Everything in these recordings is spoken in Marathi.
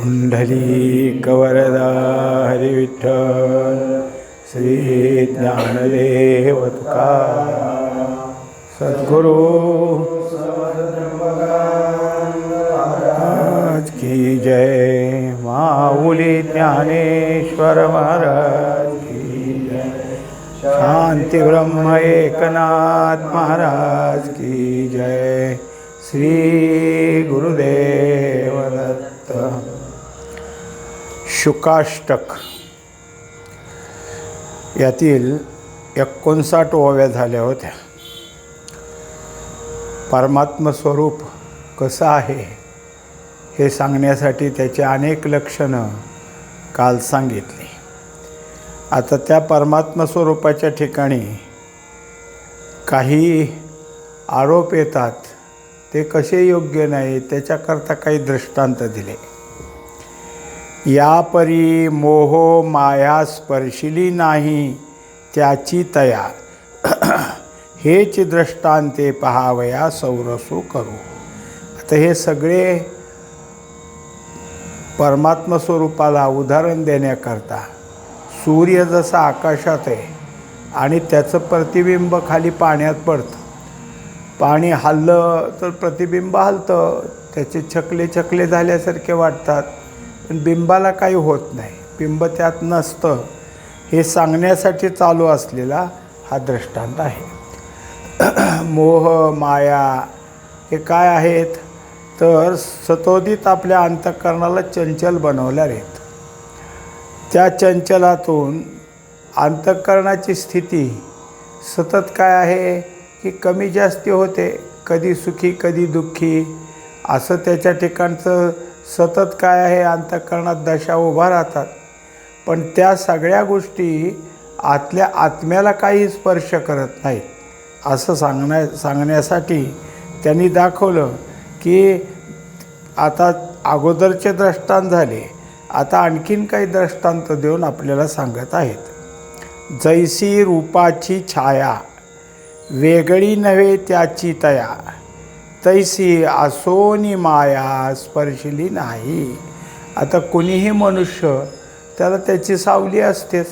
पुंडली कवरदा हरिविठ्ठल श्री ज्ञानदेव तुकाराम सद्गुरु महाराज की जय, माऊली ज्ञानेश्वर महाराज की जय। शांती ब्रह्म एकनाथ महाराज की जय। श्री गुरुदेव दत्त। शुकाष्टक. यातील एकोणसाठ ओव्या झाल्या होत्या. परमात्मस्वरूप कसं आहे हे सांगण्यासाठी त्याची अनेक लक्षणं काल सांगितली. आता त्या परमात्मस्वरूपाच्या ठिकाणी काही आरोप येतात ते कसे योग्य नाही त्याच्याकरता काही दृष्टांत दिले. या परी मोह माया स्पर्शिली नाही त्याची तया. हेच दृष्टांते पहावया सौरसू करू. आता हे सगळे परमात्म स्वरूपाला उदाहरण देण्याकरता सूर्य जसा आकाशात आहे आणि त्याचं प्रतिबिंब खाली पाण्यात पडतं. पाणी हललं तर प्रतिबिंब हलतं त्याचे छकले छकले झाल्यासारखे वाटतात. पण बिंबाला काही होत नाही. बिंब त्यात नसतं. हे सांगण्यासाठी चालू असलेला हा दृष्टांत आहे. मोह माया हे काय आहेत? तर सतोदित आपल्या अंतःकरणाला चंचल बनवल्या आहेत त्या चंचलातून अंतःकरणाची स्थिती सतत काय आहे? की कमी जास्ती होते कधी सुखी कधी दुःखी? असं त्याच्या ठिकाणचं सतत काय आहे अंतःकरणात दशा उभा राहतात. पण त्या सगळ्या गोष्टी आतल्या आत्म्याला काही स्पर्श करत नाहीत. असं सांगण्या सांगण्यासाठी त्यांनी दाखवलं की आता अगोदरचे दृष्टांत झाले. आता आणखीन काही दृष्टांत देऊन आपल्याला सांगत आहेत. जैसी रूपाची छाया वेगळी नव्हे त्याची तया. तैसी असोनी माया स्पर्शिली नाही. आता कुणीही मनुष्य त्याला त्याची सावली असतेच.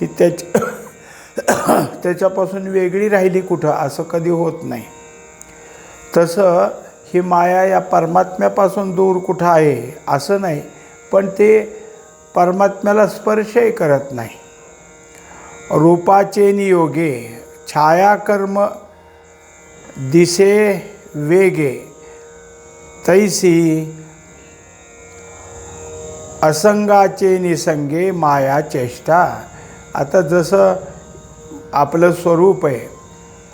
ती त्याच्या त्याच्यापासून वेगळी राहिली कुठं असं कधी होत नाही. तसं ही माया या परमात्म्यापासून दूर कुठं आहे असं नाही पण ते परमात्म्याला स्पर्शही करत नाही. रूपाचे नियोगे छायाकर्म दिसे वेगे। तैसी असंगाचे निसंगे माया चेष्टा। आता जसं आपलं स्वरूप आहे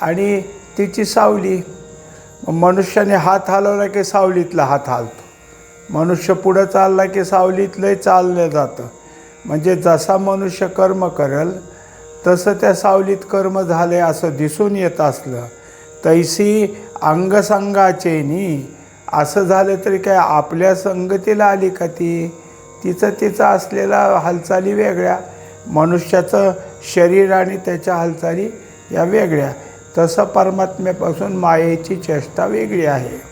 आणि तिची सावली। मनुष्याने हात हलवला की सावलीतला हात हालतो। मनुष्य पुढं चालला की सावलीतलंही चाललं जातं। म्हणजे जसा मनुष्य कर्म करेल तसं त्या सावलीत कर्म झाले असं दिसून येत असलं तैसी अंगसंगाचेनी असं झालं तरी काय आपल्या संगतीला आली का ती? तिचं तिचं असलेला हालचाली वेगळ्या. मनुष्याचं शरीर आणि त्याच्या हालचाली या वेगळ्या. तसं परमात्म्यापासून मायेची चेष्टा वेगळी आहे.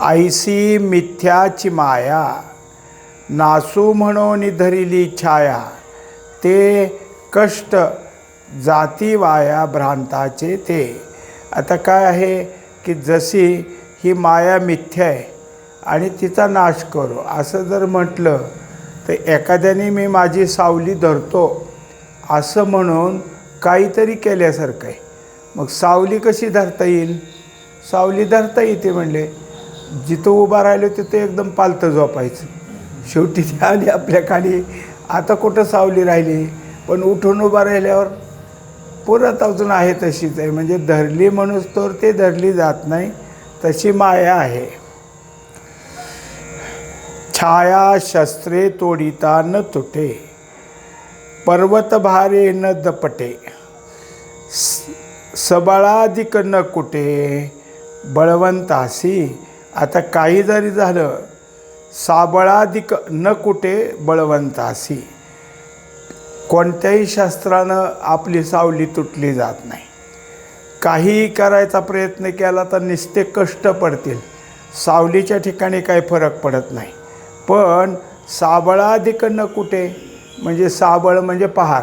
आईसी मिथ्याची माया. नासू म्हणून धरिली छाया. ते कष्ट जाती वाया भ्रांताचे ते. आता काय आहे की जशी ही माया मिथ्या आहे आणि तिचा नाश करो असं जर म्हटलं तर एखाद्याने मी माझी सावली धरतो असं म्हणून काहीतरी केल्यासारखं आहे. मग सावली कशी धरता येईल? सावली धरता येते म्हणले जिथं उभा राहिलो तिथं एकदम पालतं झोपायचं. शेवटी ती आली आपल्याखाली आता कुठं सावली राहिली? पण उठून उभा राहिल्यावर पुरत अजून आहे तशीच आहे. म्हणजे धरली म्हणून तर ते धरली जात नाही तशी माया आहे. छाया शस्त्रे तोडिता न तुटे पर्वत भारे न दपटे सबळाधिक न कुठे बळवंतासी. आता काही जरी झालं साबळाधिक न कुठे बळवंतासी. कोणत्याही शास्त्रानं आपली सावली तुटली जात नाही. काहीही करायचा प्रयत्न केला तर निस्ते कष्ट पडतील. सावलीच्या ठिकाणी काही फरक पडत नाही. पण साबळाधिकडनं कुठे? म्हणजे साबळ म्हणजे पहार.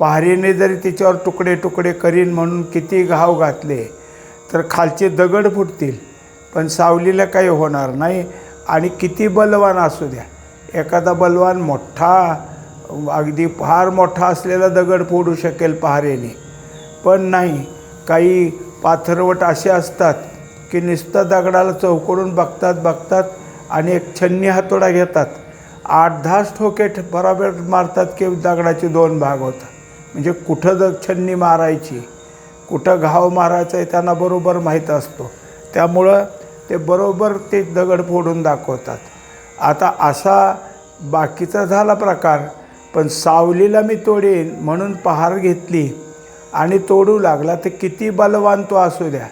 पहारीने जरी तिच्यावर तुकडे तुकडे करीन म्हणून किती घाव घातले तर खालचे दगड फुटतील. पण सावलीला काही होणार नाही आणि किती बलवान असू द्या. एखादा बलवान मोठा अगदी फार मोठा असलेला दगड फोडू शकेल पहारेने. पण नाही काही पाथरवट असे असतात की नुसतं दगडाला चौकडून बघतात बघतात आणि एक छन्नी हातोडा घेतात. आठ दहाच ठोके ठ- बराबर मारतात की दगडाचे दोन भाग होतात. म्हणजे कुठं द छन्नी मारायची कुठं घाव मारायचा आहे त्यांना बरोबर माहीत असतो. त्यामुळं ते बरोबर ते दगड फोडून दाखवतात. आता असा बाकीचा झाला प्रकार पण सावलीला मी तोडेन म्हणून पहार घेतली आणि तोडू लागला तर किती बलवान तो असू द्या.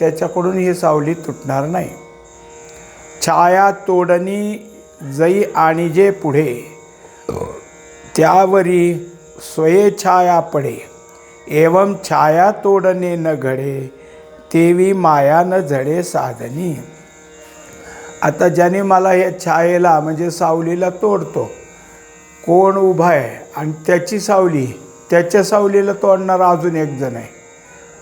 त्याच्याकडून ही सावली तुटणार नाही. छाया तोडणी जई आणि जे पुढे त्यावरी स्वये छाया पडे. एवं छाया तोडणे न घडे तेवी माया न झडे साधनी. आता ज्याने मला या छायेला म्हणजे सावलीला तोडतो कोण उभा आहे आणि त्याची सावली त्याच्या सावलीला तोडणारा अजून एक जण आहे.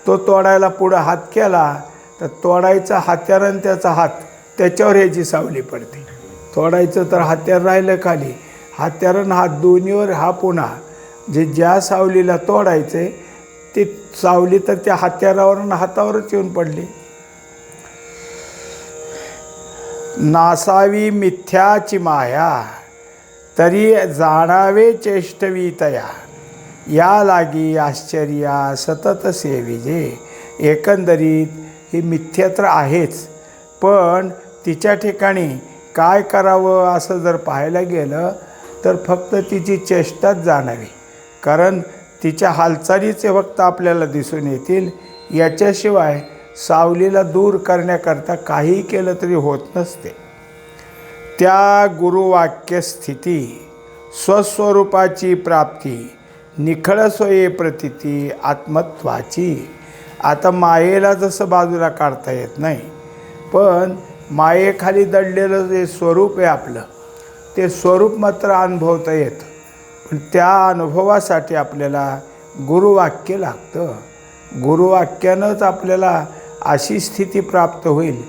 तो तोडायला पुढं हात केला तर तोडायचा हात्यार आणि त्याचा हात त्याच्यावर ह्याची सावली पडते. तोडायचं तर हात्यार राहिलं खाली हात्यार हा हात दोन्हीवर हा पुन्हा जे ज्या सावलीला तोडायचे ते सावली तर त्या हात्यारावर आणि हातावरच येऊन पडली. नासावी मिथ्याची माया. तरी जाणावे चेष्टवीतया. या लागी आश्चर्या सतत सेविजे. एकंदरीत ही मिथ्यत्र तर आहेच. पण तिच्या ठिकाणी काय करावं असं जर पाहायला गेलं तर फक्त तिची चेष्टाच जाणावी. कारण तिच्या हालचालीचे फक्त आपल्याला दिसून येतील. याच्याशिवाय सावलीला दूर करण्याकरता काही केलं तरी होत नसते. त्या गुरुवाक्य स्थिती स्वस्वरूपाची प्राप्ती निखळ प्रतिती आत्मत्वाची. आता मायेला जसं बाजूला काढता येत नाही पण मायेखाली दडलेलं जे स्वरूप आहे आपलं ते स्वरूप मात्र अनुभवता येतं. पण त्या अनुभवासाठी आपल्याला गुरुवाक्य लागतं. गुरुवाक्यानंच आपल्याला अशी स्थिती प्राप्त होईल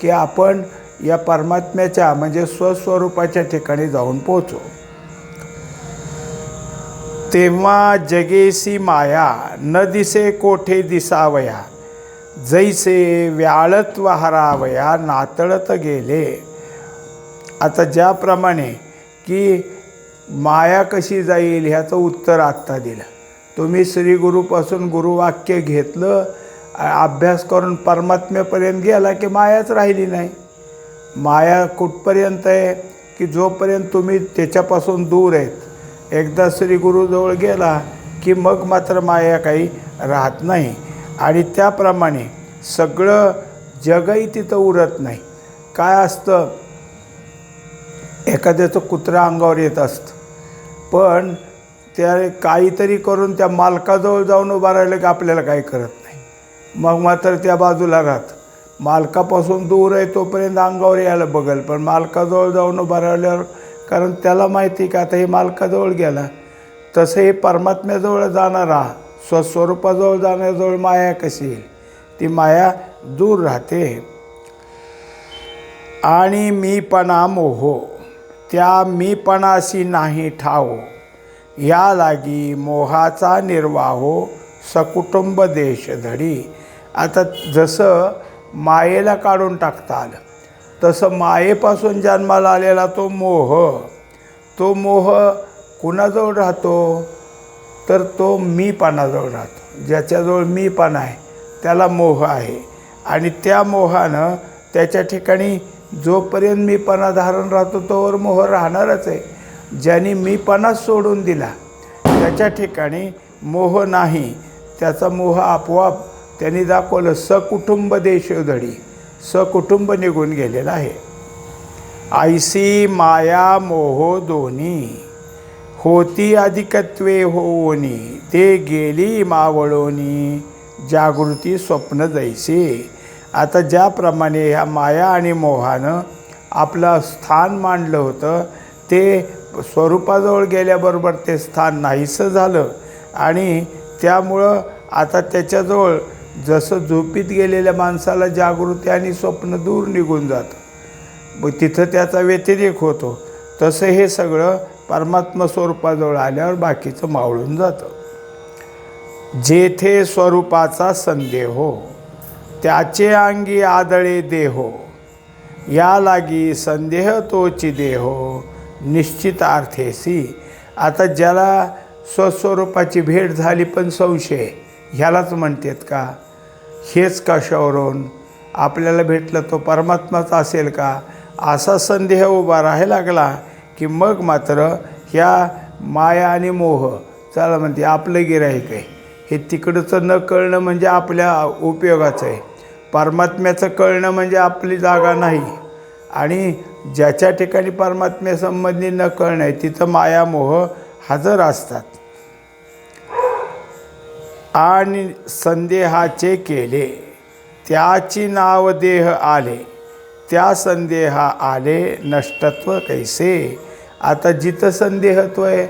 की आपण या परमात्म्याच्या म्हणजे स्वस्वरूपाच्या ठिकाणी जाऊन पोहोचू. तेव्हा जगेसी माया न दिसे कोठे दिसावया. जैसे व्याळत हरावया नातळत गेले. आता ज्याप्रमाणे की माया कशी जाईल ह्याचं उत्तर आत्ता दिलं. तुम्ही श्री गुरुपासून गुरुवाक्य घेतलं अभ्यास करून परमात्म्यापर्यंत गेला की मायाच राहिली नाही. माया कुठपर्यंत आहे की जोपर्यंत तुम्ही त्याच्यापासून दूर आहेत? एकदा श्री गुरुजवळ गेला की मग मात्र माया काही राहत नाही. आणि त्याप्रमाणे सगळं जगही तिथं उरत नाही. काय असतं? एखाद्याचं कुत्रा अंगावर येत असतं. पण त्या काहीतरी करून त्या मालकाजवळ जाऊन उभा राहिलं की आपल्याला काही करत नाही. मग मात्र त्या बाजूला राहतं. मालकापासून दूर आहे तोपर्यंत अंगावर यायला बघल. पण मालकाजवळ जाऊन उभा राहिल्यावर कारण त्याला माहिती का आता हे मालकाजवळ गेला. तसं हे परमात्म्याजवळ जाणारा स्वस्वरूपाजवळ जाण्याजवळ माया कशी येईल? ती माया दूर राहते. आणि मीपणा मोहो. त्या मीपणाशी नाही ठाव. या लागी मोहाचा निर्वाहो सकुटुंब देश धडी आता जसं मायेला काढून टाकता आलं. तसं मायेपासून जन्माला आलेला तो मोह तो मोह कुणाजवळ राहतो? तर तो मी पानाजवळ राहतो. ज्याच्याजवळ मीपणा आहे त्याला मोह आहे. आणि त्या मोहानं त्याच्या ठिकाणी जोपर्यंत मीपणा धारण राहतो तोवर मोह राहणारच आहे. ज्यांनी मीपणा सोडून दिला त्याच्या ठिकाणी मोह नाही. त्याचा मोह आपोआप त्यांनी दाखवलं सकुटुंब देशोधडी सकुटुंब निघून गेलेलं आहे. आयसी माया मोहो दोन्ही. होती अधिकत्वे होवोनी ते गेली मावळोनी. जागृती स्वप्न जैसे. आता ज्याप्रमाणे ह्या माया आणि मोहानं आपलं स्थान मांडलं होतं ते स्वरूपाजवळ गेल्याबरोबर ते स्थान नाहीसं झालं. आणि त्यामुळं आता त्याच्याजवळ जसं झोपीत गेलेल्या माणसाला जागृती आणि स्वप्न दूर निघून जातं. मग तिथं त्याचा व्यतिरेक होतो. तसं हे सगळं परमात्मा स्वरूपाजवळ आल्यावर बाकीचं मावळून जातं. जेथे स्वरूपाचा संदेह हो त्याचे अंगी आदळे देहो हो. या लागी संदेह तोची देहो हो, निश्चित अर्थेसी. आता ज्याला स्वस्वरूपाची भेट झाली पण संशय ह्यालाच म्हणतात का? हेच कशावरून? आपल्याला भेटलं तो परमात्माच असेल का? असा संदेह उभा राहायला लागला की मग मात्र ह्या माया आणि मोह चला म्हणते आपलं गिराहिक आहे. हे तिकडचं न कळणं म्हणजे आपल्या उपयोगाचं आहे. परमात्म्याचं कळणं म्हणजे आपली जागा नाही. आणि ज्याच्या ठिकाणी परमात्म्यासंबंधी न कळणं आहे तिथं माया मोह हजर असतात. आणि संदेहाचे केले. त्याची नाव देह आले. त्या संदेहा आले नष्टत्व कैसे? आता जिथं संदेहत्व आहे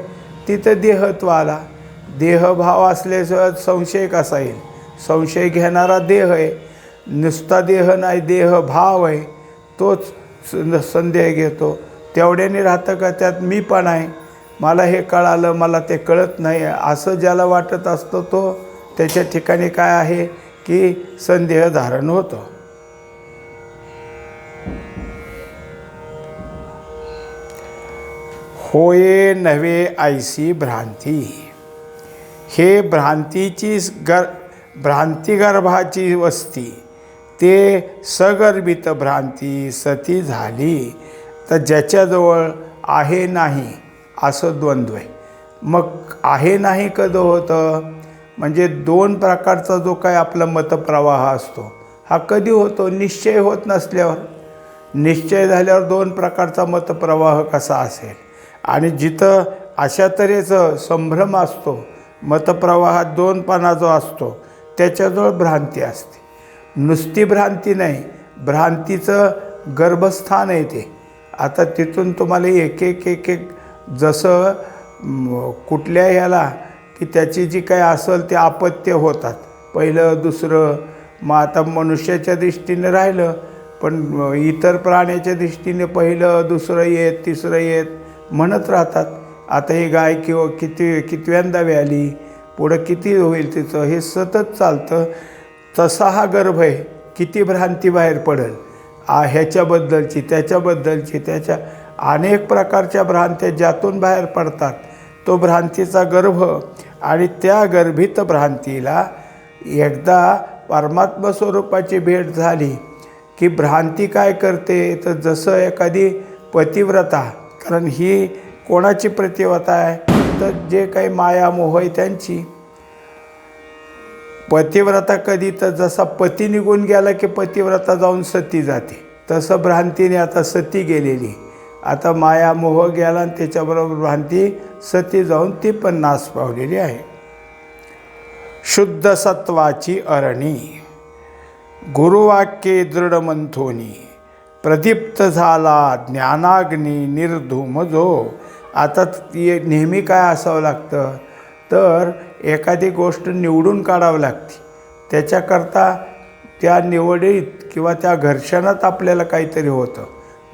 तिथं देहत्व आला देहभाव असल्याशिवाय संशय कसा येईल? संशय घेणारा देह आहे. नुसता देह नाही देहभाव आहे. तोच स- संदेह घेतो. तेवढ्याने राहतं का? त्यात मी पण आहे. मला हे कळालं मला ते कळत नाही. असं ज्याला वाटत असतो तो त्याच्या ठिकाणी काय आहे की संदेह धारण होतं. होये नव्हे ऐसी भ्रांती. हे भ्रांतीची गर भ्रांतिगर्भाची वस्ती. ते सगर्भित भ्रांती सती झाली. तर ज्याच्याजवळ आहे नाही असं द्वंद्व आहे. मग आहे नाही कधं होतं? म्हणजे दोन प्रकारचा जो काय आपला मतप्रवाह असतो हा कधी होतो? निश्चय होत नसल्यावर. निश्चय झाल्यावर दोन प्रकारचा मतप्रवाह कसा असेल? आणि जिथं अशा तऱ्हेचं संभ्रम असतो मतप्रवाहात दोनपणा जो असतो त्याच्याजवळ भ्रांती असते. नुसती भ्रांती नाही भ्रांतीचं गर्भस्थान आहे ते. आता तिथून तुम्हाला एक एक एक एक जसं कुठल्या ह्याला की त्याची जी काही असेल ते अपत्य होतात. पहिलं दुसरं मग आता मनुष्याच्या दृष्टीने राहिलं पण इतर प्राण्याच्या दृष्टीने पहिलं दुसरं येत तिसरं येत म्हणत राहतात. आता ही गाय किंवा किती कितव्यांदा व्याली पुढं किती होईल तिचं हे सतत चालतं. तसा हा गर्भ आहे किती भ्रांती बाहेर पडेल. आ ह्याच्याबद्दलची त्याच्याबद्दलची त्याच्या अनेक प्रकारच्या भ्रांत्या ज्यातून बाहेर पडतात. तो भ्रांतीचा गर्भ आणि त्या गर्भित भ्रांतीला एकदा परमात्मा स्वरूपाची भेट झाली की भ्रांती काय करते? तर जसं एखादी पतिव्रता कारण ही कोणाची प्रतिव्रता आहे? तर जे काही मायामोह आहे त्यांची. पतिव्रता कधी? तर जसा पती निघून गेला की पतिव्रता जाऊन सती जाते. तसं भ्रांतीने आता सती गेलेली. आता मायामोह गेला आणि त्याच्याबरोबर भ्रांती सती जाऊन ती पण नाश पावलेली आहे. शुद्ध सत्वाची अरणी गुरुवाक्ये दृढमंथोनी प्रदीप्त झाला ज्ञानाग्नी निर्धूम जो. आता ती नेहमी काय असावं लागतं? तर एखादी गोष्ट निवडून काढावी लागते. त्याच्याकरता त्या निवडीत किंवा त्या घर्षणात आपल्याला काहीतरी होतं.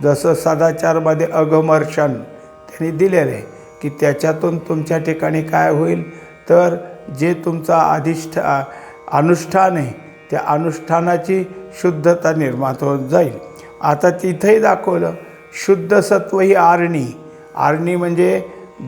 जसं सदाचारमध्ये अगमर्षण त्यांनी दिलेलं आहे. की त्याच्यातून तुमच्या ठिकाणी काय होईल? तर जे तुमचा अधिष्ठ अनुष्ठान आहे त्या अनुष्ठानाची शुद्धता निर्माण होत जाईल. आता तिथंही दाखवलं शुद्ध सत्व ही आरणी. आरणी म्हणजे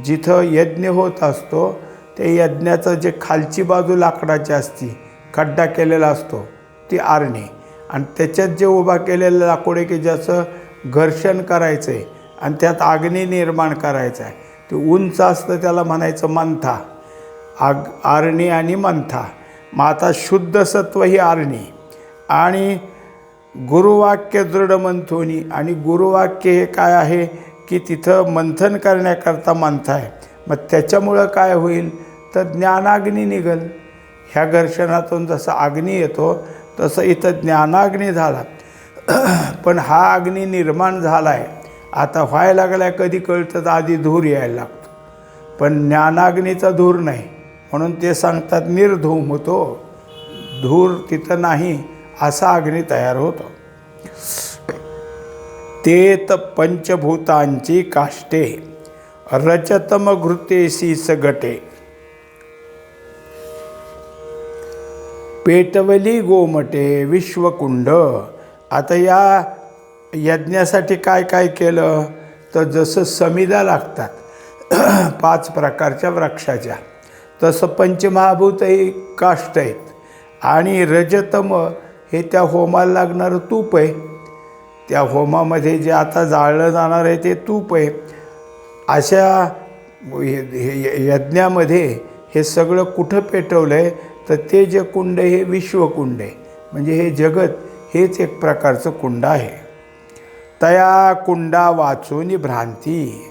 जिथं यज्ञ होत असतो ते यज्ञाचं जे खालची बाजू लाकडाची असती खड्डा केलेला असतो ती आरणी. आणि त्याच्यात जे उभा केलेलं लाकूड आहे की ज्याचं घर्षण करायचं आहे आणि त्यात अग्नी निर्माण करायचं आहे ते उंच असतं त्याला म्हणायचं मंथा. आग आरणी आणि मंथा. मग आता शुद्ध सत्व ही आरणी. आणि गुरुवाक्य दृढ मंथोनी. आणि गुरुवाक्य हे काय आहे? की तिथं मंथन करण्याकरता मंथ आहे. मग त्याच्यामुळं काय होईल? तर ज्ञानाग्नी निघल. ह्या घर्षणातून जसं अग्नी येतो तसं इथं ज्ञानाग्नी झाला. पण हा अग्नी निर्माण झाला आहे आता व्हायला लागल्या कधी कळतं तर आधी धूर यायला लागतो. पण ज्ञानाग्नीचा धूर नाही. म्हणून ते सांगतात निर्धूम होतो. धूर तिथं नाही असा अग्नी तयार होतो. तेत पंचभूतांची काष्टे रचतम घृतेशी सगटे. पेटवली गोमटे विश्वकुंड. आता या यज्ञासाठी काय काय केलं? तर जसं समिदा लागतात पाच प्रकारच्या वृक्षाच्या. तसं पंचमहाभूतही काष्ट आहेत. आणि रजतम हे त्या होमाला लागणारं तूप आहे. त्या होमामध्ये जे आता जाळलं जाणार आहे ते तूप आहे. अशा हे- यज्ञामध्ये हे सगळं कुठं पेटवलं आहे तर ते जे कुंड हे विश्वकुंड आहे. म्हणजे हे जगत हेच एक प्रकारचं कुंड आहे. तया कुंडा वाचून भ्रांती.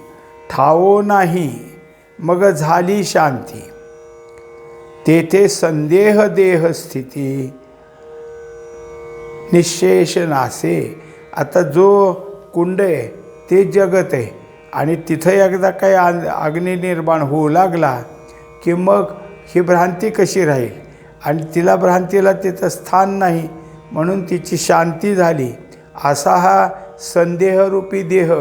ठावो नाही मग झाली शांती. तेथे संदेह देह स्थिती. निशेष नासे. आता जो कुंड आहे ते जगत आहे. आणि तिथं एकदा काही आ- अग्नी निर्माण होऊ लागला की मग ही भ्रांती कशी राहील? आणि तिला भ्रांतीला तिथं स्थान नाही म्हणून तिची शांती झाली. असा हा संदेहरूपी देह.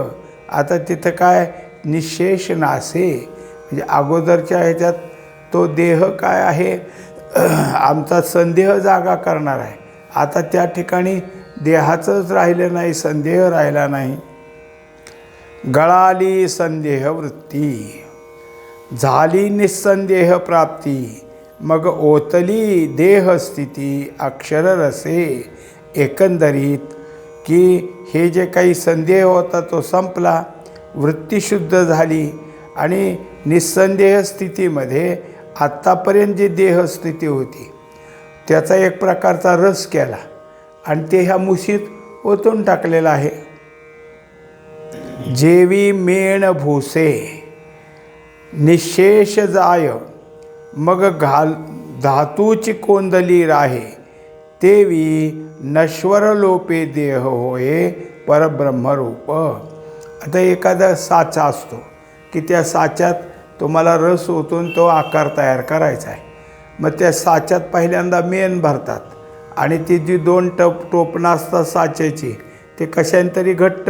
आता तिथं काय? निशेष नासे. म्हणजे अगोदरच्या ह्याच्यात तो देह काय आहे? आमचा संदेह जागा करणार आहे. आता त्या ठिकाणी देहाचंच राहिलं नाही संदेह राहिला नाही. गळाली संदेह वृत्ती झाली निस्संदेह प्राप्ती. मग ओतली देहस्थिती अक्षररसे. एकंदरीत की हे जे काही संदेह होता तो संपला वृत्तीशुद्ध झाली आणि निस्संदेह स्थितीमध्ये आत्तापर्यंत जी देहस्थिती होती त्याचा एक प्रकारचा रस केला आणि ते ह्या मुशीत ओतून टाकलेलं आहे. जेवी मेण भूसे निशेष जाय मग घाल धातूची कोंदली राहे तेवी नश्वर लोपे देह होये परब्रह्मरूप. आता एखादा साचा असतो की त्या साच्यात तुम्हाला रस ओतून तो आकार तयार करायचा आहे. मग त्या साच्यात पहिल्यांदा मेण भरतात आणि ती जी दोन टप टोपणं असतात साच्याची ते कशाने तरी घट्ट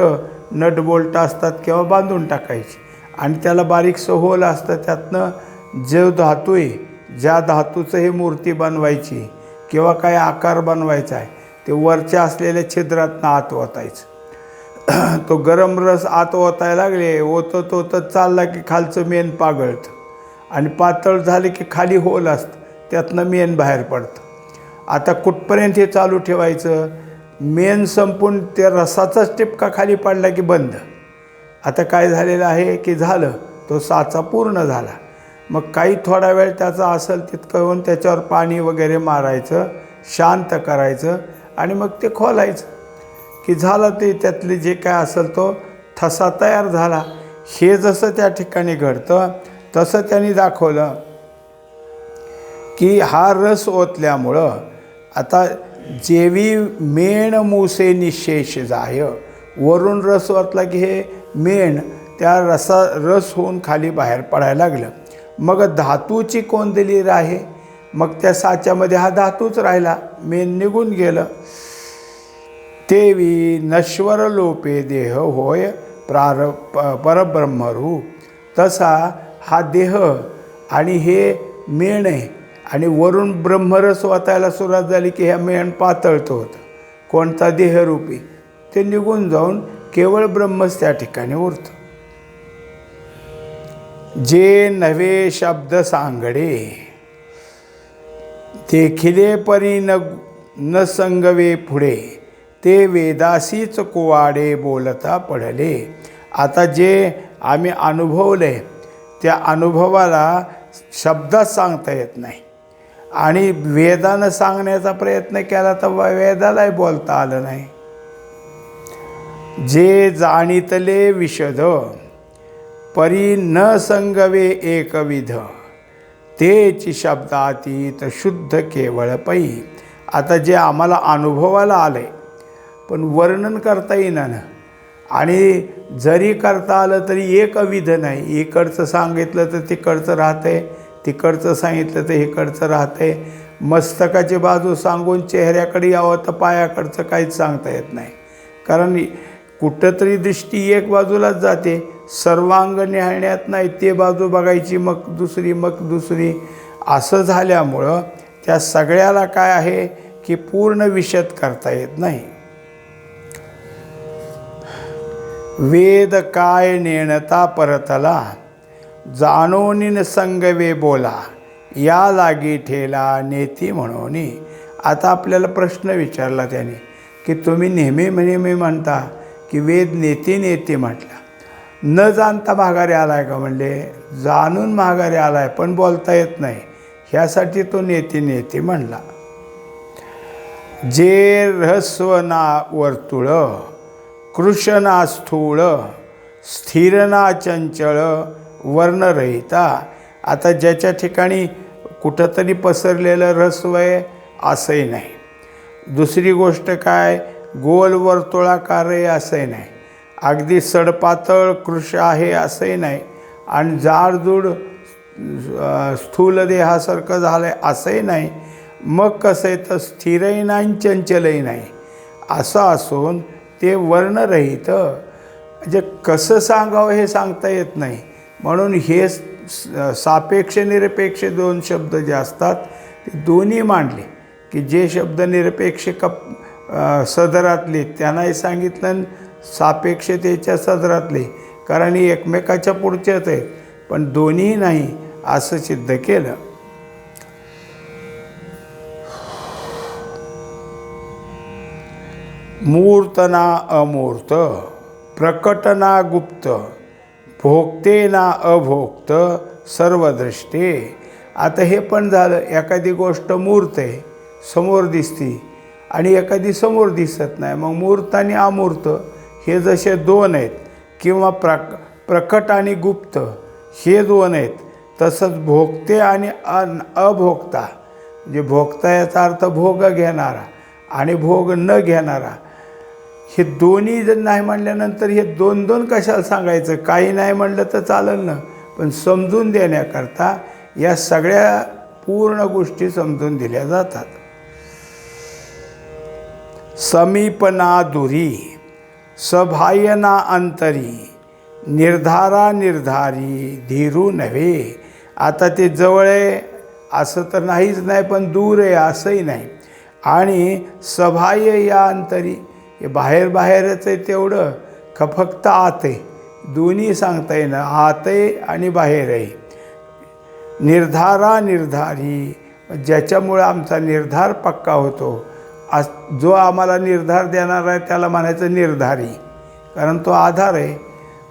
नट बोल्ट असतात किंवा बांधून टाकायची. आणि त्याला बारीकसं होल असतं त्यातनं जो धातू आहे ज्या धातूचं हे मूर्ती बनवायची किंवा काय आकार बनवायचा आहे ते वरच्या असलेल्या छिद्रातनं आत ओतायचं. तो गरम रस आत ओतायला लागले ओतत ओतत चालला की खालचं मेन पागळतं. आणि पातळ झालं की खाली होल असतं त्यातनं मेन बाहेर पडतं. आता कुठपर्यंत हे चालू ठेवायचं? मेन संपून त्या रसाचाच टिपका खाली पडला की बंद. आता काय झालेलं आहे की झालं तो साचा पूर्ण झाला. मग काही थोडा वेळ त्याचा असेल तितकं होऊन त्याच्यावर पाणी वगैरे मारायचं शांत करायचं. आणि मग ते खोलायचं. की झालं ते त्यातले जे काय असेल तो ठसा तयार झाला. हे जसं त्या ठिकाणी घडतं तसं त्यांनी दाखवलं. की हा रस ओतल्यामुळं आता जेवी मेण मुसे निशेष जाय. वरून रस ओतला की हे मेण त्या रसा रस होऊन खाली बाहेर पडायला लागलं. मग धातूची कोंदली राहे. मग त्या साच्यामध्ये हा धातूच राहिला. मेण निघून गेलं. तेवी नश्वर लोपे देह होय प्रार प परब्रह्मरूप तसा हा देह आणि हे मेण आहे. आणि वरून ब्रह्मरस वाचायला सुरुवात झाली की ह्या मेण पातळतं होतं. कोणता देहरूपी? ते निघून जाऊन केवळ ब्रह्मच त्या ठिकाणी उरतं. जे नवे शब्द सांगडे. ते परी न न संगवे पुढे. ते वेदासीच कुवाडे बोलता पडले आता जे आम्ही अनुभवले त्या अनुभवाला शब्दात सांगता येत नाही. आणि वेदानं सांगण्याचा प्रयत्न केला तर वेदालाही बोलता आलं नाही. जे जाणितले विशद परी न संगवे एकविध. तेची शब्दातीत शुद्ध केवळ पै. आता जे आम्हाला अनुभवाला आलं आहे पण वर्णन करता येईना ना. आणि जरी करता आलं तरी एक अविध नाही. इकडचं सांगितलं तर तिकडचं राहतंय तिकडचं सांगितलं तर इकडचं राहतंय. मस्तकाची बाजू सांगून चेहऱ्याकडे यावं तर पायाकडचं काहीच सांगता येत नाही. कारण कुठंतरी दृष्टी एक बाजूलाच जाते. सर्वांग न्याहाळण्यात नाही ते बाजू बघायची मग दुसरी मग दुसरी. असं झाल्यामुळं त्या सगळ्याला काय आहे की पूर्ण विशद करता येत नाही. वेद काय नेणता परतला जाणोनीन संगवे बोला या लागी ठेला नेती म्हणून. आता आपल्याला प्रश्न विचारला त्याने की तुम्ही नेहमी नेहमी म्हणता की वेद नेते नेते म्हटला. न जाणता माघारी आलाय का म्हणले? जाणून माघारी आलाय पण बोलता येत नाही. ह्यासाठी तो नेते नेते म्हणला. जे रहस्व ना वर्तुळ कृष्णा स्थूळ स्थिरना चंचळ वर्णरहिता. आता ज्याच्या ठिकाणी कुठंतरी पसरलेलं रस्व आहे असंही नाही. दुसरी गोष्ट काय? गोल वर्तुळाकार आहे असंही नाही. अगदी सडपातळ कृश आहे असंही नाही. आणि जाडजूड स्थूल देहासारखं झालं आहे असंही नाही. मग कसं आहे तर स्थिरही नाही चंचलही नाही. असं असून ते वर्णरहित. म्हणजे कसं सांगावं हे सांगता येत नाही. म्हणून हे सापेक्ष निरपेक्ष दोन शब्द जे असतात ते दोन्ही मांडले. की जे शब्द निरपेक्ष कप सदरातले त्यांनाही सांगितलं आणि सापेक्षतेच्या सदरातले कारण एकमेकाच्या पुढच्याच आहेत पण दोन्ही नाही असं सिद्ध केलं. मूर्त ना अमूर्त प्रकट ना गुप्त भोगते ना अभोक्त सर्वदृष्टे. आता हे पण झालं एखादी गोष्ट मूर्त आहे समोर दिसती आणि एखादी समोर दिसत नाही मग मूर्त आणि अमूर्त हे जसे दोन आहेत किंवा प्रक प्रकट आणि गुप्त हे दोन आहेत तसंच भोगते आणि अन अभोगता. म्हणजे भोगता याचा अर्थ भोग घेणारा आणि भोग न घेणारा. हे दोन्ही जर नाही म्हणल्यानंतर हे दोन दोन कशाला सांगायचं? काही नाही म्हणलं तर चालेल ना. पण समजून देण्याकरता या सगळ्या पूर्ण गोष्टी समजून दिल्या जातात. समीपना दुरी सभायना अंतरी निर्धारा निर्धारी धीरू नव्हे. आता ते जवळ आहे असं तर नाहीच नाही पण दूर आहे असंही नाही. आणि सभाय या अंतरी हे बाहेर बाहेरच आहे तेवढं का फक्त आत. आहे दोन्ही सांगता येणं आत आहे आणि बाहेर आहे. निर्धारा निर्धारी ज्याच्यामुळं आमचा निर्धार पक्का होतो आज जो आम्हाला निर्धार देणार आहे त्याला म्हणायचं निर्धारी. कारण तो आधार आहे.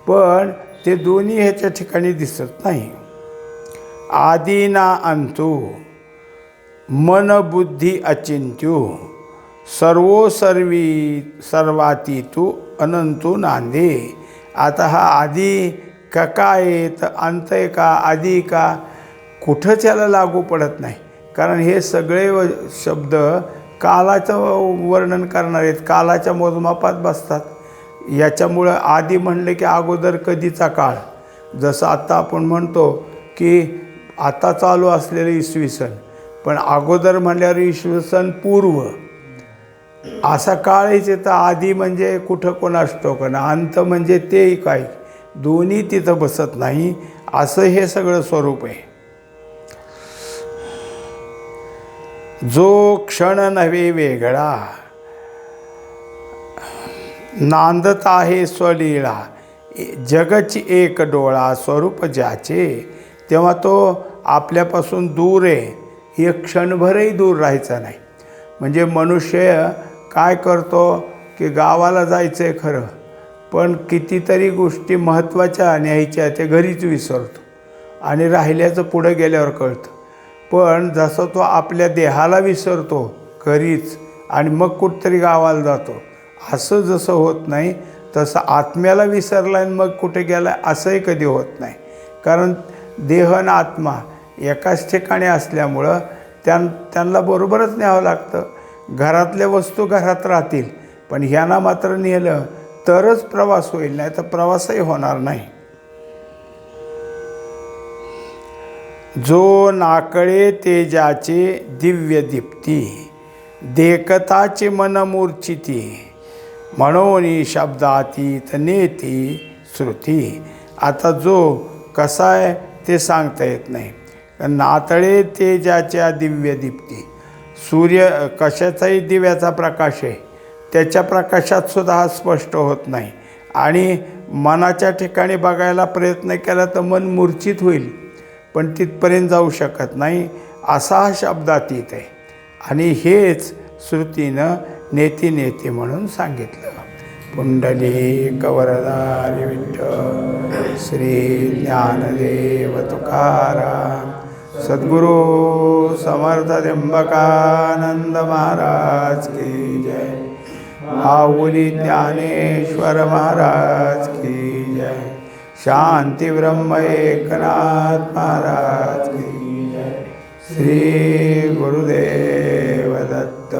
पण ते दोन्ही ह्याच्या ठिकाणी दिसत नाही. आदी ना अंतू. मन बुद्धी अचिंत्यो. सर्वो सर्वी सर्वाती तू अनंतू नांदे. आता हा आधी का काय तर अंत आहे का आधी का कुठंच याला लागू पडत नाही. कारण हे सगळे व- शब्द कालाचं वर्णन करणार आहेत. कालाच्या मोजमापात बसतात. याच्यामुळं आधी म्हणलं की अगोदर कधीचा काळ. जसं आत्ता आपण म्हणतो की आता चालू असलेलं इसवी सन. पण अगोदर म्हणल्यावर इसवी सन पूर्व. असा काळच येतं आधी म्हणजे कुठं कोण असतो टोकणं अंत म्हणजे तेही काही. दोन्ही तिथं बसत नाही. असं हे सगळं स्वरूप आहे. जो क्षण नव्हे वेगळा. नांदत आहे स्वलीळा जगची एक डोळा स्वरूप ज्याचे तेव्हा तो आपल्यापासून दूर आहे. एक क्षणभरही दूर राहायचा नाही. म्हणजे मनुष्य काय करतो की गावाला जायचं आहे खरं पण कितीतरी गोष्टी महत्त्वाच्या न्यायच्या ते घरीच विसरतो आणि राहिल्याचं पुढं गेल्यावर कळतं. पण जसं तो आपल्या देहाला विसरतो घरीच आणि मग कुठतरी गावाला जातो. असं जसं होत नाही तसं आत्म्याला विसरला आणि मग कुठे गेला असंही कधी होत नाही. कारण देह आणि आत्मा एकाच ठिकाणी असल्यामुळं त्यां त्यांना बरोबरच न्यावं लागतं. घरातल्या वस्तू घरात राहतील पण ह्यांना मात्र नेलं तरच प्रवास होईल नाही तर प्रवासही होणार नाही. जो नाकळे तेजाचे दिव्य दीप्ती देखताचे मनमूर्छिती म्हणून शब्दातीत नेती श्रुती. आता जो कसा आहे ते सांगता येत नाही. नातळे तेजाच्या दिव्य दीप्ती सूर्य कशाचाही दिव्याचा प्रकाश आहे त्याच्या प्रकाशात सुद्धा हा स्पष्ट होत नाही. आणि मनाच्या ठिकाणी बघायला प्रयत्न केला तर मन मूर्छित होईल. पण तिथपर्यंत जाऊ शकत नाही असा हा शब्दातीत आहे. आणि हेच श्रुतीनं नेते नेते म्हणून सांगितलं. पुंडली कवरदार विठ्ठल श्री ज्ञानदेव तुकाराम सद्गुरू समर्थ त्र्यंबकानंद महाराज की जय. माऊली ज्ञानेश्वर महाराज की जय. शांती ब्रह्म एकनाथ महाराज की जय। श्री गुरुदेव दत्त।